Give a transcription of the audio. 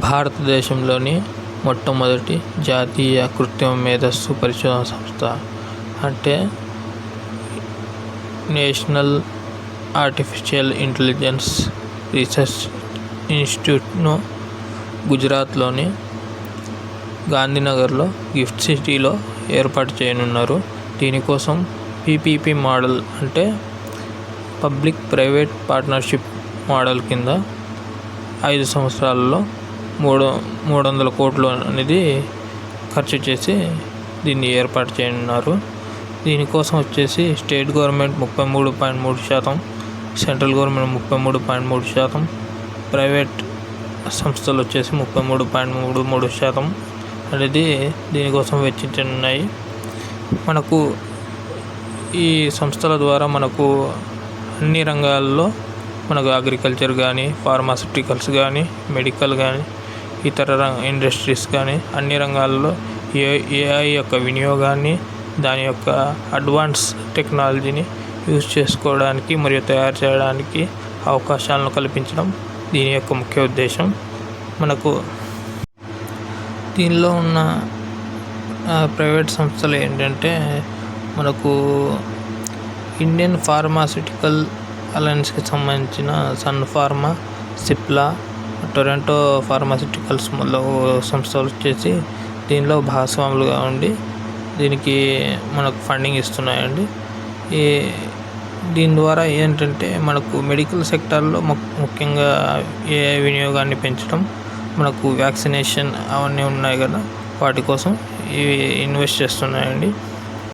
భారతదేశంలోని మొట్టమొదటి జాతీయ కృత్రిమ మేధస్సు పరిశోధన సంస్థ. అంటే నేషనల్ ఆర్టిఫిషియల్ ఇంటెలిజెన్స్ రీసెర్చ్ ఇన్స్టిట్యూట్ను గుజరాత్లోని గాంధీనగర్లో గిఫ్ట్ సిటీలో ఏర్పాటు చేయనున్నారు. దీనికోసం పీపీపీ మోడల్ అంటే పబ్లిక్ ప్రైవేట్ పార్ట్నర్షిప్ మోడల్ కింద ఐదు సంవత్సరాలలో మూడు మూడు వందల కోట్లు అనేది ఖర్చు చేసి దీన్ని ఏర్పాటు చేయనున్నారు. దీనికోసం వచ్చేసి స్టేట్ గవర్నమెంట్ ముప్పై మూడు పాయింట్ మూడు శాతం సెంట్రల్ గవర్నమెంట్ ముప్పై మూడు పాయింట్ మూడు శాతం ప్రైవేట్ సంస్థలు వచ్చేసి ముప్పై మూడు పాయింట్ మూడు మూడు శాతం అనేది దీనికోసం వెచ్చించనున్నాయి. మనకు ఈ సంస్థల ద్వారా మనకు అన్ని రంగాల్లో మనకు అగ్రికల్చర్ కానీ ఫార్మాసిటికల్స్ కానీ మెడికల్ కానీ ఇతర రంగ ఇండస్ట్రీస్ కానీ అన్ని రంగాల్లో ఏ ఏఐ యొక్క వినియోగాన్ని దాని యొక్క అడ్వాన్స్ టెక్నాలజీని యూజ్ చేసుకోవడానికి మరియు తయారు చేయడానికి అవకాశాలను కల్పించడం దీని యొక్క ముఖ్య ఉద్దేశం. మనకు దీనిలో ఉన్న ప్రైవేట్ సంస్థలు ఏంటంటే మనకు ఇండియన్ ఫార్మాసిటికల్ అలయన్స్కి సంబంధించిన sun pharma Cipla Toronto pharmaceuticals సంస్థ సంస్థలు వచ్చేసి దీనిలో భాగస్వాములుగా ఉండి దీనికి మనకు ఫండింగ్ ఇస్తున్నాయండి. ఈ దీని ద్వారా ఏంటంటే మనకు మెడికల్ సెక్టార్లో ముఖ్యంగా ఏ వినియోగాన్ని పెంచడం మనకు వ్యాక్సినేషన్ అవన్నీ ఉన్నాయి కదా వాటి కోసం ఇవి ఇన్వెస్ట్ చేస్తున్నాయండి.